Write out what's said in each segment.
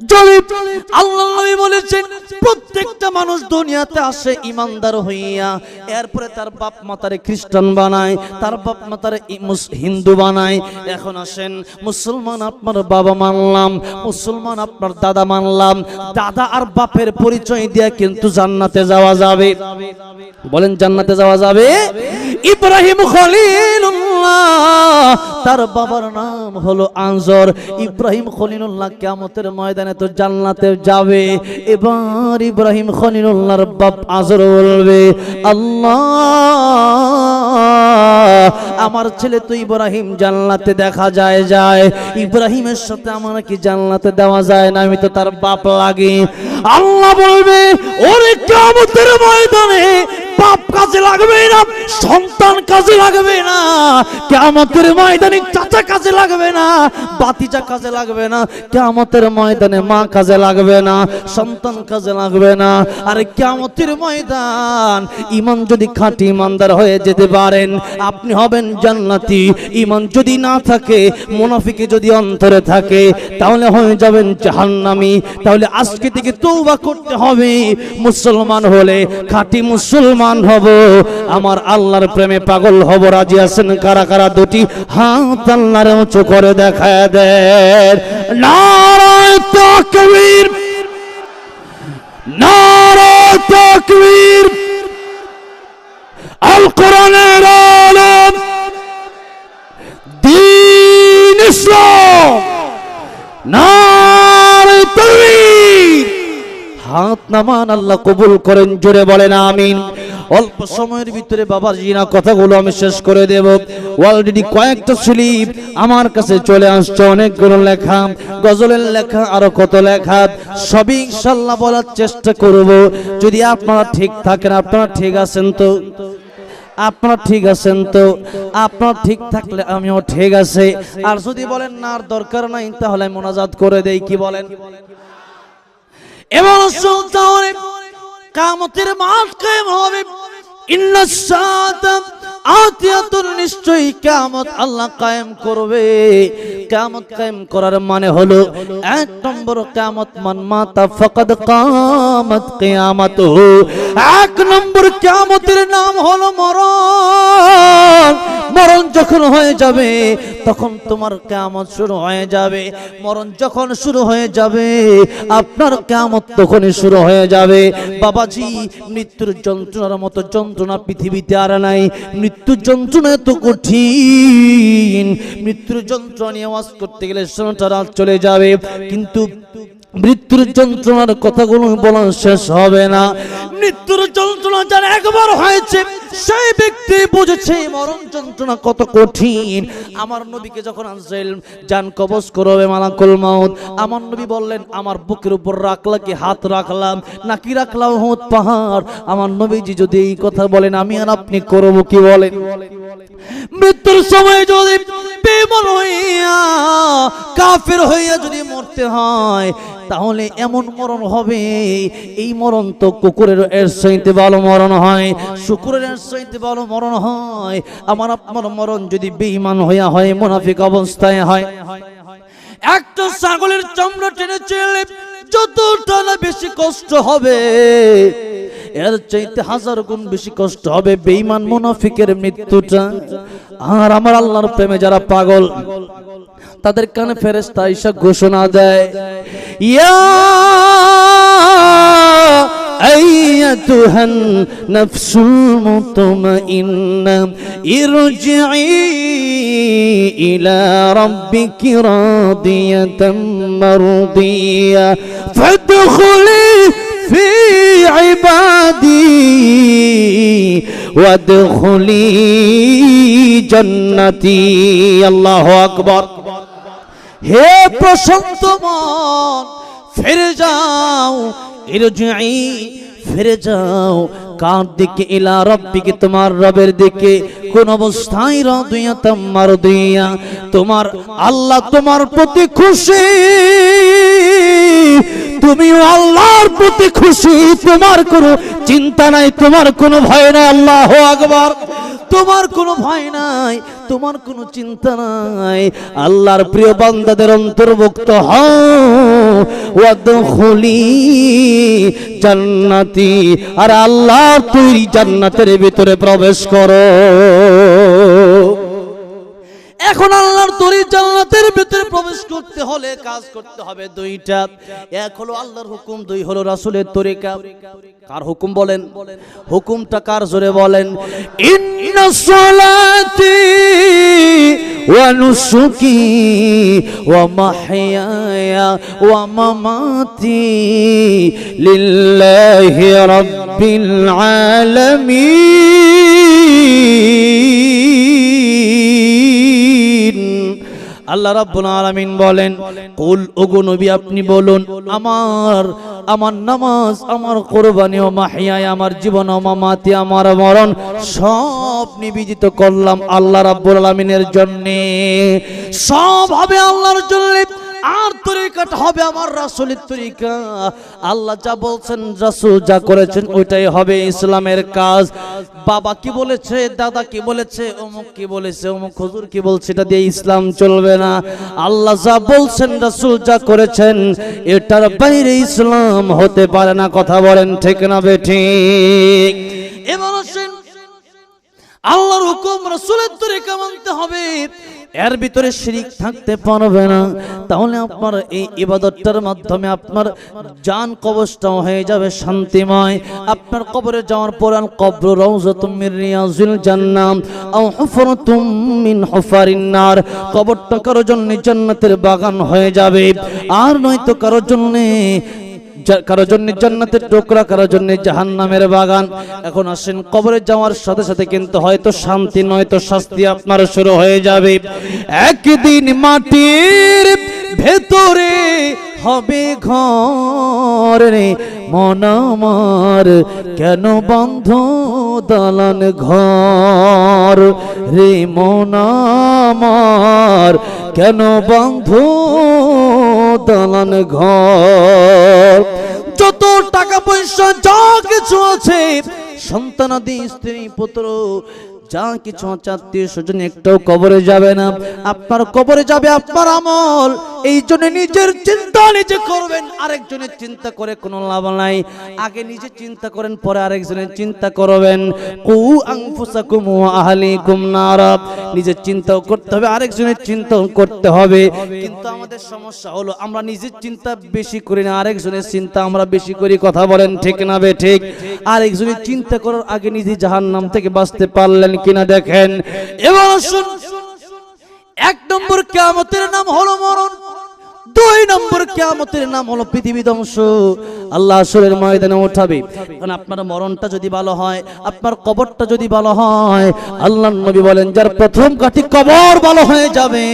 দাদা মানলাম, দাদা আর বাপের পরিচয় দিয়ে কিন্তু জান্নাতে যাওয়া যাবে। বলেন, জান্নাতে যাওয়া যাবে? ইব্রাহিম তার বাবার নাম হলো আনজর। ইব্রাহিম খলিলুল্লাহ কিয়ামতের ময়দানে তো জান্নাতে যাবে। এবার ইব্রাহিম খলিলুল্লাহর বাপ আজর বলবে আমার ছেলে তো ইব্রাহিম জান্নাতে দেখা যায় যায়। ইব্রাহিমের সাথে আমার কি জান্নাতে দেওয়া যায় না? আমি তো তার বাপ লাগে। আল্লাহ বলবে, ওরে কিয়ামতের ময়দানে বাপ কাজে লাগবে না, সন্তান কাজে লাগবে না কেমতের ময়দানে চাচা কাজে লাগবে না, বাতিজা কাজে লাগবে না কেমতের ময়দানে মা কাজে লাগবে না, সন্তান কাজে লাগবে না। আরে কেমতের ময়দান, ইমান যদি খাঁটি ইমানদার হয়ে যেতে পারেন, আপনি হবেন জান্নাতি। ইমান যদি না থাকে, মুনাফিকে যদি অন্তরে থাকে, তাহলে হয়ে যাবেন জাহান্নামি। তাহলে আজকে থেকে তৌবা করতে হবে। মুসলমান হলে খাঁটি মুসলমান হব, আমার আল্লাহর প্রেমে পাগল হব, রাজি আছেন কারা কারা? দুটি হাত আল্লাহর উঁচু করে দেখায় দেন। তাকবীর তাকবীর। আল কোরআনের ইসলাম। তাকবীর। হাত নামান আল্লাহ কবুল করেন, জোরে বলেন, আমিন। অল্প সময়ের ভিতরে বাবা জিনা কথাগুলো আমি শেষ করে দেব। অলরেডি কয়েকটা স্লিপ আমার কাছে চলে আসছে, অনেকগুলো লেখা, গজলের লেখা, আরও কত লেখা। সবই ইনশাল্লাহ বলার চেষ্টা করব। যদি আপনারা ঠিক থাকেন, আপনারা ঠিক আছেন তো? আপনারা ঠিক আছেন তো? আপনার ঠিক থাকলে আমিও ঠিক আছে। আর যদি বলেন না, আর দরকার নাই, তাহলে মোনাজাত করে দেই, কি বলেন? সুলতানের কামতের মাঠ কায়েম হবে। নিশ্চয়ই কিয়ামত আল্লাহ করবে। কিয়ামত কায়েম করার মানে হলো, এক নম্বর কিয়ামত ফাকাদ কামাত কিয়ামাতুহু এক নম্বর কিয়ামতের নাম হলো মরণ। মরণ যখন হয়ে যাবে, তখন তোমার কিয়ামত শুরু হয়ে যাবে। মরণ যখন শুরু হয়ে যাবে, আপনার কিয়ামত তখনই শুরু হয়ে যাবে। বাবাজি, মৃত্যুর যন্ত্রণার মতো যন্ত্রণা পৃথিবীতে আর নাই। মৃত্যুর যন্ত্রণা এত কঠিন। মৃত্যুর যন্ত্রণা নিয়ে ওয়াজ করতে গেলে শোনাটা রাত চলে যাবে। কিন্তু মৃত্যুর যন্ত্রণার কথাগুলো বলা শেষ হবে না। মৃত্যুর যন্ত্রণা যার একবার হয়েছে, সেই ব্যক্তি বুঝেছে মরণ যন্ত্রণা কত কঠিন। আমার নবীকে যখন আনসাইল জান কবজ করবে মালাকুল মাউত, আমার নবী বললেন, আমার বুকের উপর রাখলা কি হাত রাখলাম, নাকি রাখলাম হুত পাহাড়? আমার নবীজি যদি এই কথা বলেন, আমি আর আপনি করব কি বলেন? মৃত্যুর সময় যদি হইয়া, কাফের হইয়া যদি মরতে হয়, তাহলে এমন মরণ হবে। এই মরণ তো কুকুরের এর সইতে ভালো মরণ হয়। শুকুরের এর সইতে ভালো মরণ হয়। আমার আপনার মরণ যদি বেঈমান হইয়া হয়, মুনাফিক অবস্থায় হয়। একটা ছাগলের চামড়া টেনে চলে যতটা না বেশি কষ্ট হবে এর চাইতে হাজার গুণ বেশি কষ্ট হবে বেঈমান মুনাফিকের মৃত্যুটা আর আমার আল্লাহর প্রেমে যারা পাগল তাদের কানে ফেরেশতা ঈশা ঘোষণা দেয় ইয়া أيتها النفس المطمئنة ارجعي إلى ربك راضية مرضية فادخلي في عبادي وادخلي جنتي الله أكبر হে প্রশান্ত মন ফিরে যাও ইরজিই ফিরে যাও কার দিকে ইলা রব্বিকে, তোমার রবের দিকে। কোন অবস্থায় রদিয়া তোমার দিয়া তোমার আল্লাহ তোমার প্রতি খুশি। তুমিও আল্লাহর প্রতি খুশি। তোমার কোনো চিন্তা নাই, তোমার কোনো ভয় নাই। আল্লাহ আকবার। তোমার কোনো ভয় নাই, তোমার কোনো চিন্তা নাই। আল্লাহর প্রিয় বান্দাদের অন্তর্ভুক্ত হলি জান্নাতি। আর আল্লাহ তুই জান্নাতের ভিতরে প্রবেশ করো। এখন আল্লাহর তরি জান্নাতের ভিতরে প্রবেশ করতে হলে কাজ করতে হবে দুইটা। এক হলো আল্লাহর হুকুম, দুই হলো রাসূলের তরিকা। কার হুকুম বলেন? হুকুমটা কার জোরে বলেন? ইন্না সালাতি ওয়া নুসুকি ওয়া মাহইয়ায়া ওয়া মামাতি লিল্লাহি রাব্বিল আলামিন। আল্লাহ রাব্বুল আলামিন বলেন, কুল, ওগো নবী, আপনি বলুন, আমার আমার নামাজ, আমার কোরবানি ও মাহিয়ায়, আমার জীবন ও মামাতি, আমার মরণ, সব নিবেদিত করলাম আল্লাহ রাব্বুল আলামিনের জন্য। সব হবে আল্লাহর জন্য, আর তরিকাটা হবে আমার রাসূলের তরিকা। আল্লাহ যা বলছেন রাসূল যা করেছেন, ওইটাই হবে ইসলামের কাজ। বাবা কি বলেছে? দাদা কি বলেছে? অমুক কি বলেছে? অমুক হুজুর কি বলছে? এটা দিয়ে ইসলাম চলবে না। আল্লাহ যা বলছেন, রাসূল যা করেছেন, এটার বাইরে ইসলাম হতে পারে না। কথা বলেন ঠিক না বেঠি এবার আল্লাহর হুকুম রাসূলের তরিকা মানতে হবে। এর ভিতরে শিরিক থাকতে পারবে না। তাহলে আপনার এই ইবাদতটার মাধ্যমে আপনার জান কবজটাও হয়ে যাবে শান্তিময়। আপনার কবরে যাওয়ার পর আল কবর রওজাতুম মির রিয়াজিল জান্নাম আও হুফরাতুম মিন হুফারিন নার। কবরটা কারোর জন্য জান্নাতের বাগান হয়ে যাবে। আর নয়তো কারোর জন্য কারও জন্য জান্নাতের টুকরা, কারও জন্য জাহান্নামের বাগান। এখন আসেন কবরে যাওয়ার সাথে সাথে কিন্তু হয়তো শান্তি, নয়তো শাস্তি আপনার শুরু হয়ে যাবে। একদিন মাটির ভেতরে হবে ঘর রে, মন আমার কেন বন্ধ দালান ঘর রে, মন আমার কেন বন্ধ দালান ঘর। যত টাকা পয়সা যা কিছু আছে সন্তানাদি স্ত্রী পুত্র যা কিছু আত্মীয় স্বজন একটাও কবরে যাবে না। আপনার কবরে যাবে আপনার আমল। এই জন্য নিজের চিন্তা নিজে করবেন। আরেকজনের চিন্তা করে কোনো লাভ নাই। আগে নিজে চিন্তা করেন, পরে আরেকজনের চিন্তা করবেন। কু আনফুসাকুম ওয়া আহলিকুম নারা। নিজের চিন্তাও করতে হবে, আরেকজনের চিন্তাও করতে হবে। কিন্তু আমাদের সমস্যা হলো, আমরা নিজের চিন্তা বেশি করি না, আরেকজনের চিন্তা আমরা বেশি করি। কথা বলেন ঠিক না বে ঠিক? আরেকজনের চিন্তা করার আগে নিজে জাহান্নাম থেকে বাঁচতে পারলেন কিনা দেখেন? এবার শুন এক নম্বর কেমতের নাম হলো মরণ। দুই নম্বর কিয়ামতের নাম হলো পৃথিবী ধ্বংস। আল্লাহ আসরের ময়দানে ওঠাবে কারণ আপনার মরণটা যদি ভালো হয়, আপনার কবরটা যদি ভালো হয়, আল্লাহ নবী বলেন, যার প্রথম কাঠি কবর ভালো হয়ে যাবে,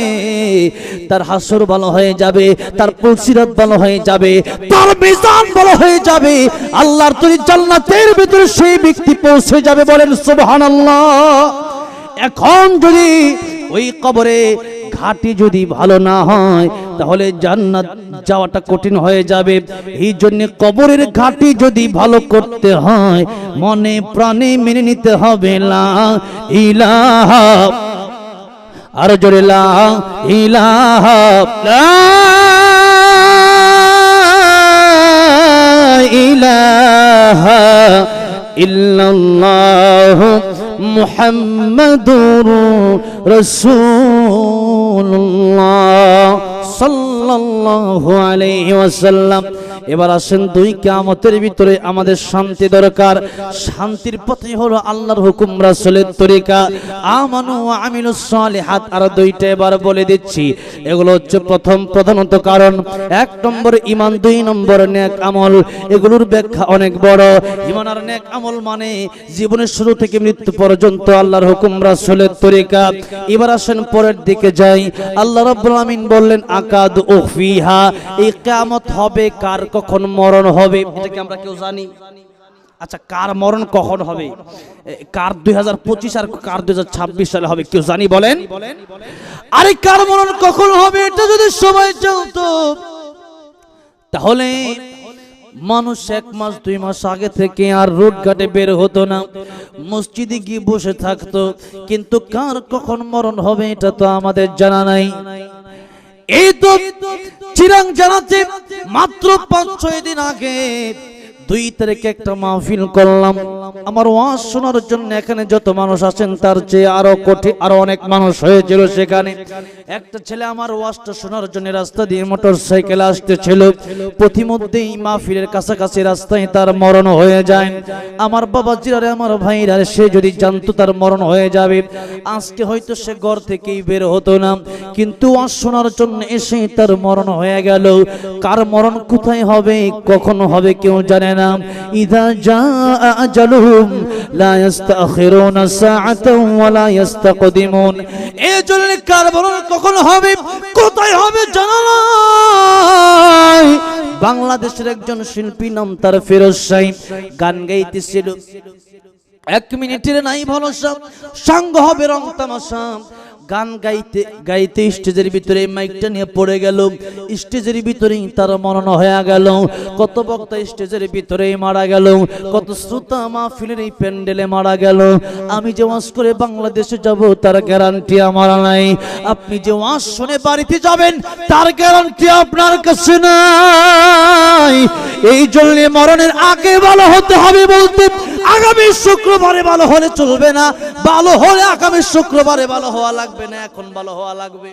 তার হাসর ভালো হয়ে যাবে, তার পুলসিরাত ভালো হয়ে যাবে, তার মিজান ভালো হয়ে যাবে, আল্লাহর তৈরি জান্নাতের ভিতরে সেই ব্যক্তি পৌঁছে যাবে বলেন, সুবহানাল্লাহ। এখন যদি ওই কবরে ঘাটি যদি ভালো না হয়, তাহলে জান্নাত যাওয়াটা কঠিন হয়ে যাবে। এই জন্য কবরের ঘাটি যদি ভালো করতে হয়, মনে প্রাণে মেনে নিতে হবে, লা ইলাহা। আর জোরে, লা ইলাহা। লা ইলাহা ইল্লাল্লাহ মুহাম্মাদুর الله সাল্লাল্লাহু আলাইহি ওয়াসাল্লাম। এবার আসেন দুই কিয়ামতের ভিতরে আমাদের শান্তি দরকার। শান্তির পথে হলো আল্লাহর হুকুম, রাসূলের তরিকা। আমানু ওয়া আমিলুস সালিহাত। আর দুইটা এবার বলে দিচ্ছি। এগুলো হচ্ছে প্রথম প্রধানত কারণ। এক নম্বর ইমান দুই নম্বর নেক আমল। এগুলোর ব্যাখ্যা অনেক বড়। ইমান আর নেক আমল মানে জীবনের শুরু থেকে মৃত্যু পর্যন্ত আল্লাহর হুকুম, রাসূলের তরিকা। এবার আসেন পরের দিকে যাই। আল্লাহ রাব্বুল আমিন বললেন, আকাদ উফিহা হবে, কার কখন মরণ হবে আমরা কেউ জানি? আচ্ছা কার মরণ কখন হবে? কার দুই হাজার পঁচিশ আর কার দুই হাজার ছাব্বিশ সালে হবে, কেউ জানি বলেন? আরে, কার মরণ কখন হবে, এটা যদি সবাই জানতো। তাহলে মানুষ এক মাস, দুই মাস আগে থেকে আর রোড ঘাটে বের হতো না, মসজিদে গিয়ে বসে থাকতো, কিন্তু কার কখন মরণ হবে, এটা তো আমাদের জানা নাই। এই তো চিরাং জানাতে মাত্র পাঁচ ছয় দিন আগে দুই তারিখে একটা মাহফিল করলাম। আমার ওয়াজ শোনার জন্য এখানে যত মানুষ আছেন, তার চেয়ে আরও কঠিন আরও অনেক মানুষ হয়েছিল সেখানে। একটা ছেলে আমার ওয়াজটা শোনার জন্য রাস্তা দিয়ে মোটর সাইকেল আসতেছিল। প্রতিমধ্যেই মাহফিলের কাছাকাছি রাস্তায় তার মরণ হয়ে যায়। আমার বাবা জিরারে, আমার ভাইরা, সে যদি জানতো তার মরণ হয়ে যাবে। আজকে হয়তো সে ঘর থেকেই বের হতো না। কিন্তু ওয়াজ শোনার জন্য এসে তার মরণ হয়ে গেল। কার মরণ কোথায় হবে, কখন হবে কেউ জানে না ইদা জা আজালুহুম লা ইস্তাখিরুনা সাআতাও ওয়া লা ইস্তাকদিমুন এই জন্য কার কখন হবে? কোথায় হবে জানা নাই। বাংলাদেশের একজন শিল্পী নাম তার ফিরোজ শাহী। গান গাইতেছিল। এক মিনিটের নাই ভরসা সঙ্গ হবে রং তামাশা। গান গাইতে গাইতে স্টেজের ভিতরে মাইকটা নিয়ে পড়ে গেল স্টেজের ভিতরেই তার মরণ হয়ে গেল। কত বক্তা স্টেজের ভিতরেই মারা গেল কত শ্রোতা মাহফিলের এই প্যান্ডেলে মারা গেল আমি যে ওয়াজ করে বাংলাদেশে যাব, তার গ্যারান্টি আমার নাই। আপনি যে ওয়াজ শুনে বাড়িতে যাবেন, তার গ্যারান্টি আপনার কাছে নাই। এই জন্য মরণের আগে ভালো হতে হবে বলতে আগামী শুক্রবারে ভালো হলে চলবে না, ভালো হলে আগামী শুক্রবারে ভালো হওয়া লাগবে না, এখন ভালো হওয়া লাগবে।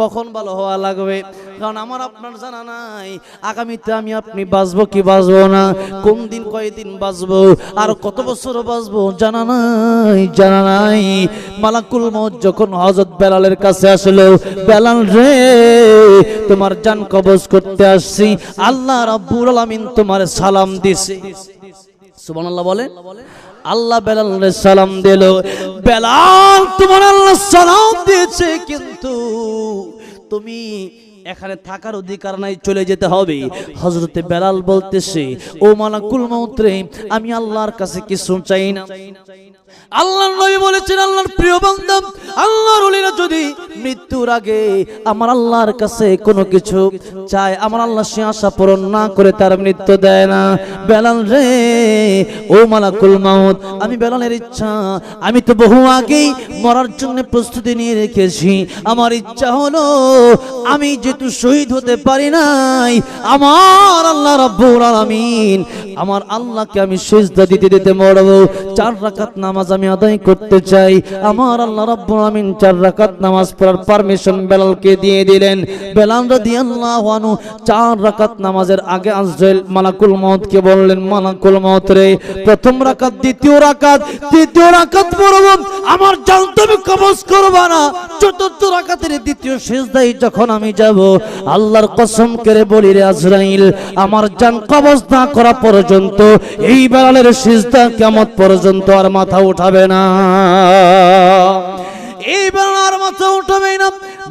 কখন ভালো হওয়া লাগবে? কারণ আমার আপনার জানা নাই, আগামীতে আমি আপনি বাঁচবো কি বাঁচবো না, কোন দিন কয়দিন বাঁচবো, আর কত বছর বাঁচবো জানা নাই জানা নাই। মালাকুল মত যখন হজরত বেলালের কাছে আসলো, বেলাল রে, তোমার জান কবজ করতে আসছি, আল্লাহ রাব্বুল আলামিন তোমার সালাম দিছে। সুবহানাল্লাহ বলে আল্লাহ বেলাল সালাম দিল। বেলাল তোমার আল্লাহ সালাম দিয়েছে কিন্তু তুমি এখানে থাকার অধিকার নাই চলে যেতে হবে। হজরতে বেলাল বলতেছে ও মালাকুল মৌত্রে আমি আল্লাহর কাছে কিছু চাই না। আল্লাহর নবী বলেছেন আল্লাহর প্রিয় বান্দা আল্লাহর যদি মৃত্যুর আগে আমার আল্লাহর কাছে কোনো কিছু চায় আমার আল্লাহ সে আশা পূরণ না করে তার মৃত্যু দেয় না। বেলাল রে, ও মালাকুল মাউত, আমি বেলালের ইচ্ছা, আমি তো বহু আগেই মরার জন্য প্রস্তুতি নিয়ে রেখেছি। আমার ইচ্ছা হলো আমি যেহেতু শহীদ হতে পারি নাই, আমার আল্লাহ রাব্বুল আলামিন, আমার আল্লাহকে আমি সেজদা দিতে দিতে মরবো। চার রাকাত নামাজ আমি আদায় করতে চাই। আমার আল্লাহ রাব্বুল আলামিন চার রাকাত নামাজ পড়ার পারমিশন বেলালকে দিয়ে দিলেন। বেলাল রাদিয়াল্লাহু আনহু চার রাকাত নামাজের আগে আজরাইল মালাকুল মউতকে বললেন, মালাকুল মউত রে, প্রথম রাকাত, দ্বিতীয় রাকাত তৃতীয় রাকাত পড়ব, আমার জান তুমি কবজ করবা না। চতুর্থ রাকাতের দ্বিতীয় সেজদায় যখন আমি যাব, আল্লাহর কসম করে বলি রে আজরাইল, আমার জান কবজ না করা পর্যন্ত, এই বেলালের সিজদা কেমন পর্যন্ত আর মাথা উঠাবে না। এই বেলার মাথা উঠাবে না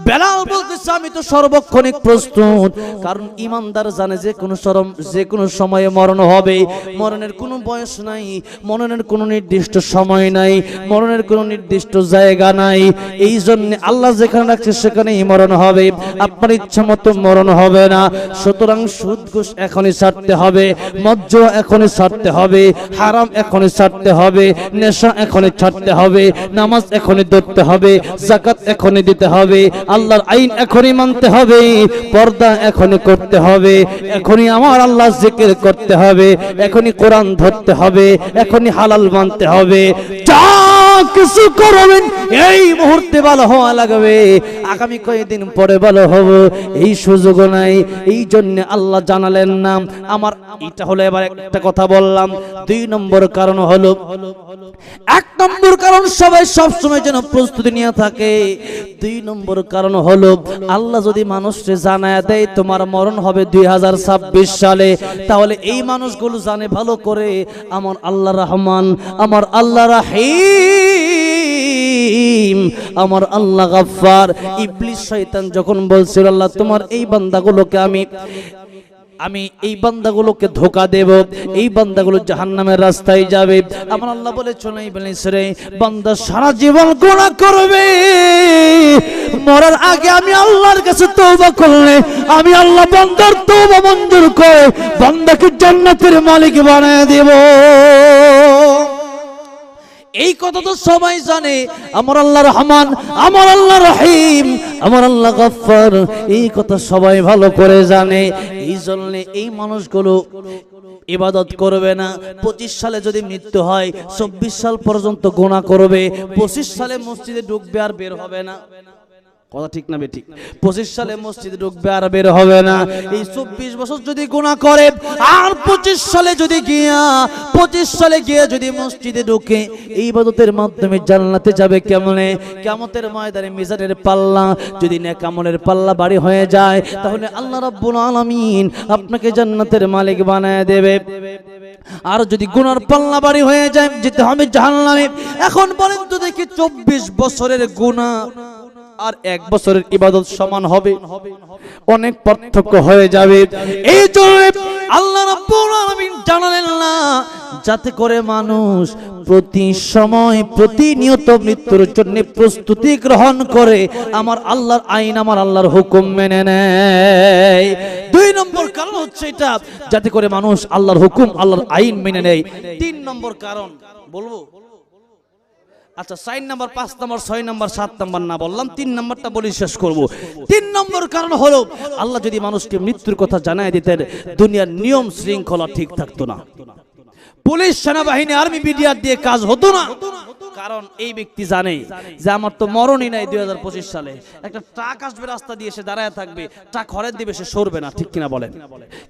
বেলাল বলতেছে, আমি তো সর্বক্ষণিক প্রস্তুত। কারণ ইমানদার জানে যে কোনো সরম, যে কোনো সময়ে মরণ হবে। মরণের কোনো বয়স নাই, মরণের কোনো নির্দিষ্ট সময় নাই, মরণের কোনো নির্দিষ্ট জায়গা নাই। এই জন্য আল্লাহ যেখানে রাখছে, সেখানেই মরণ হবে। আপনার ইচ্ছা মতো মরণ হবে না। সুতরাং সুদ ঘুষ এখনই ছাড়তে হবে, মজ্জ এখনই ছাড়তে হবে, হারাম এখনই ছাড়তে হবে, নেশা এখনই ছাড়তে হবে, নামাজ এখনই ধরতে হবে জাকাত এখনই দিতে হবে। আল্লাহর আইন এখনই মানতে হবে, পর্দা এখনই করতে হবে, এখনই আমার আল্লাহ জিকির করতে হবে, এখনই কোরআন ধরতে হবে, এখনই হালাল মানতে হবে। কিছু করবেন, এই মুহূর্তে ভালো হওয়া লাগবে। আগামী কয়েকদিন পরে ভালো হব, এই সুযোগ নাই, এই জন্য আল্লাহ জানালেন না। আমার, এটা হলো এবার একটা কথা বললাম। দুই নম্বর কারণ হলো এক নম্বর কারণ সবাই সবসময় যেন প্রস্তুতি নিয়ে থাকে। দুই নম্বর কারণ হলো, আল্লাহ যদি মানুষকে জানায় দেয়, তোমার মরণ হবে দুই হাজার ছাব্বিশ সালে, তাহলে এই মানুষগুলো জানে ভালো করে, আমার আল্লাহ রহমান, আমার আল্লাহ রাহিম, আমার আল্লাহ গাফফার। ইবলিস, শয়তান যখন বলছিল, আল্লাহ, তোমার এই বান্দাগুলোকে আমি আমি এই বান্দাগুলোকে ধোকা দেব, এই বান্দাগুলো জাহান্নামের রাস্তায় যাবে। আমার আল্লাহ বলে বান্দা সারা জীবন গোনা করবে। মরার আগে আমি আল্লাহর কাছে তওবা করলে, আমি আল্লাহ মঞ্জুর করে বন্দাকে মালিক বানিয়ে দেব। এই কথা তো সবাই জানে, আমার আল্লাহ রহমান, আমার আল্লাহ রহিম, আমার আল্লাহ গফফার এই কথা সবাই ভালো করে জানে। এই জন্য এই মানুষগুলো ইবাদত করবে না। পঁচিশ সালে যদি মৃত্যু হয়, চব্বিশ সাল পর্যন্ত গোনা করবে। পঁচিশ সালে মসজিদে ঢুকবে আর বের হবে না। কথা ঠিক না বেঠিক পঁচিশ সালে মসজিদে ঢুকবে আর বের হবে না। এই চব্বিশ বছর যদি গুণা করে, আর পঁচিশ সালে যদি গিয়া, পঁচিশ সালে গিয়ে যদি মসজিদে ঢুকে, এই ইবাদতের মাধ্যমে জান্নাতে যাবে কেমনে? কেমতের ময়দানে মিজানের পাল্লা, যদি নেকামলের পাল্লা বাড়ি হয়ে যায়, তাহলে আল্লাহ রাব্বুল আলামিন আপনাকে জান্নাতের মালিক বানায় দেবে। আর যদি গুনার পাল্লা বাড়ি হয়ে যায়, যেতে হবে জাহান্নামে। এখন বলেন তো দেখি চব্বিশ বছরের গুনাহ আর এক বছরের ইবাদত সমান হবে। অনেক পার্থক্য হয়ে যাবে। এই জন্য আল্লাহ জানালেন না, যাতে করে মানুষ প্রতি সময় প্রতিনিয়ত মৃত্যুর জন্য প্রস্তুতি গ্রহণ করে। আমার আল্লাহর আইন আমার আল্লাহর হুকুম মেনে নেয়। দুই নম্বর কারণ হচ্ছে এটা, যাতে করে মানুষ আল্লাহর হুকুম, আল্লাহর আইন মেনে নেয়। তিন নম্বর কারণ, বলব? আচ্ছা চার নাম্বার, পাঁচ নাম্বার, ছয় নাম্বার, সাত নাম্বার না বললাম, তিন নাম্বারটা বলি শেষ করব। তিন নম্বর কারণ হলো, আল্লাহ যদি মানুষকে মৃত্যুর কথা জানায় দিতেন, দুনিয়ার নিয়ম শৃঙ্খলা ঠিক থাকতো না। পুলিশ, সেনাবাহিনী, আর্মি, বিডিআর দিয়ে কাজ হতো না। কারণ এই ব্যক্তি জানে যে আমার তো মরণই নাই দুই হাজার পঁচিশ সালে। একটা ট্রাক আসবে, রাস্তা দিয়ে সে দাঁড়ায় থাকবে, ট্রাক হরেন দিবে, সে সরবে না, ঠিক কিনা বলেন?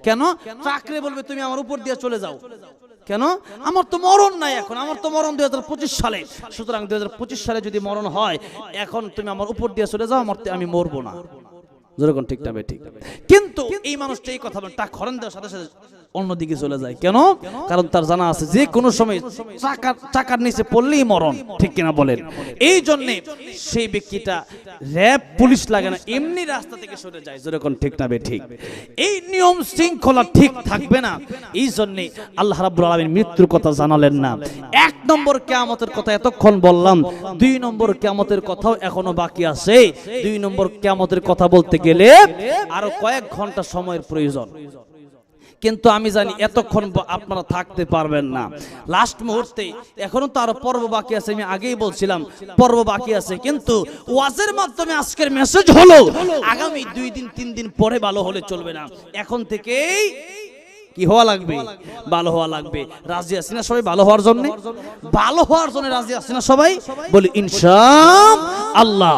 কেন? ট্রাকরে বলবে, তুমি আমার উপর দিয়ে চলে যাও। কেন? আমার তো মরণ নাই এখন, আমার তো মরণ দুই হাজার পঁচিশ সালে। সুতরাং দুই হাজার পঁচিশ সালে যদি মরণ হয়, এখন তুমি আমার উপর দিয়ে চলে যাও, আমার আমি মরবো না। যেরকম ঠিক ঠিক। কিন্তু এই মানুষটা এই কথা তা খরণ দেওয়ার সাথে সাথে অন্যদিকে চলে যায়। কেন? কারণ তার জানা আছে যে কোনো সময় চাকার চাকার নিচে পড়লেই মরণ। ঠিক কিনা বলেন? এই জন্য সেই ব্যক্তিটা র্যাব, পুলিশ লাগে না, এমনি রাস্তা থেকে সরে যায়। যেরকম ঠিক না ঠিক? এই নিয়ম শৃঙ্খলা ঠিক থাকবে না। এই জন্য আল্লাহ রাব্বুল আলামিন মৃত্যুর কথা জানালেন না। এক নম্বর কিয়ামতের কথা এতক্ষণ বললাম। দুই নম্বর কিয়ামতের কথাও এখনও বাকি আছে। দুই নম্বর কিয়ামতের কথা বলতে গেলে আরও কয়েক ঘণ্টা সময়ের প্রয়োজন। কিন্তু আমি জানি এতক্ষণ আপনারা থাকতে পারবেন না। লাস্ট মুহূর্তে এখনও তো আরও পর্ব বাকি আছে আমি আগেই বলছিলাম পর্ব বাকি আছে কিন্তু ওয়াজের মাধ্যমে আজকের মেসেজ হলো আগামী দুই দিন তিন দিন পরে ভালো হলে চলবে না। এখন থেকেই কি হওয়া লাগবে? ভালো হওয়া লাগবে। রাজি আছি না সবাই? ভালো হওয়ার জন্য? ভালো হওয়ার জন্য রাজি আছি না সবাই? বলি ইনশা আল্লাহ।